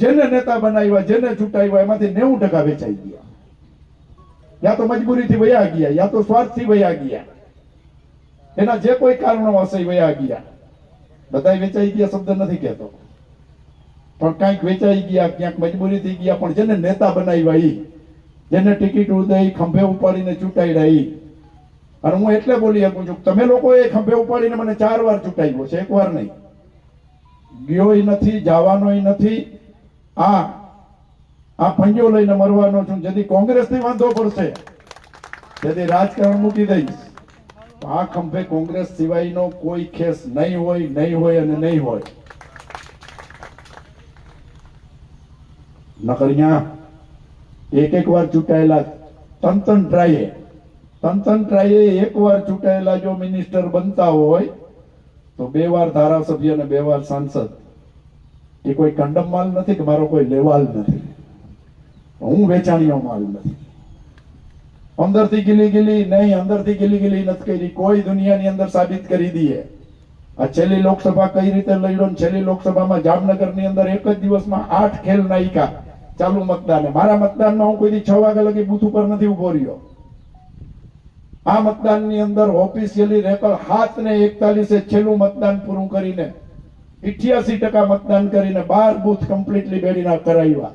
જેને નેતા બનાવ્યા, જેને ચૂંટાવ્યા, એમાંથી નેવું ટકા વેચાઈ ગયા. યા તો મજબૂરીથી વયા ગયા, યા તો સ્વાર્થથી વયા ગયા. એના જે કોઈ કારણો હશે એ વયા ગયા. બધાય વેચાઈ ગયા શબ્દ નથી કહેતો. પણ કાંઈક વેચાઈ ગયા, ક્યાંક મજબૂરીથી ગયા, પણ જેને નેતા બનાવ્યા એ જેને ટિકિટ ઉદય ખંભે ઉપાડીને ચૂંટાડ્યા એ અને હું એટલે બોલી શકું છું તમે તમે લોકોએ ખંભે ઉપાડીને મને ચાર વાર ચૂંટાવ્યો છે, એક વાર નહીં. ગયોય નથી, જવાનો નથી આ આ પંજો લઈને મરવાનો છું. જેથી કોંગ્રેસથી વાંધો પડશે. જેથી રાજકારણ મૂકી દઈશ. આ ખંભે કોંગ્રેસ સિવાયનો કોઈ ખેસ નહીં હોય નહીં હોય અને નહીં હોય. નકરિયા, એક એક વાર ચૂંટાયેલા તંતન તન ટ્રાયે. તંતન તન ટ્રાયે એક વાર ચૂંટાયેલા જો મિનિસ્ટર બનતા હોય, તો બે વાર ધારાસભ્ય અને બે વાર સાંસદ. એ કોઈ કંડમ માલ નથી કે મારો કોઈ લેવાલ નથી હું વેચાણીયો માલ નથી અંદરથી ગીલી ગીલી નહીં અંદરથી ગીલી ગીલી નથી કરી કોઈ દુનિયાની અંદર સાબિત કરી દઈએ આ છેલ્લી લોકસભા કઈ રીતે લડ્યો ને છેલ્લી લોકસભામાં જામનગરની અંદર એક જ દિવસમાં આઠ ખેલ નાયકા ચાલુ મતદાને મારા મતદાનમાં હું કોઈ દી છ વાગ્યા લગી બૂથ ઉપર નથી ઉભો રહ્યો આ મતદાનની અંદર ઓફિશિયલી રેકોર્ડ હાથ ને એકતાલીસે છેલ્લું મતદાન પૂરું કરીને ઇઠ્યાસી ટકા મતદાન કરીને બાર બુથ કમ્પ્લીટલી બેડીના કરાવ્યા.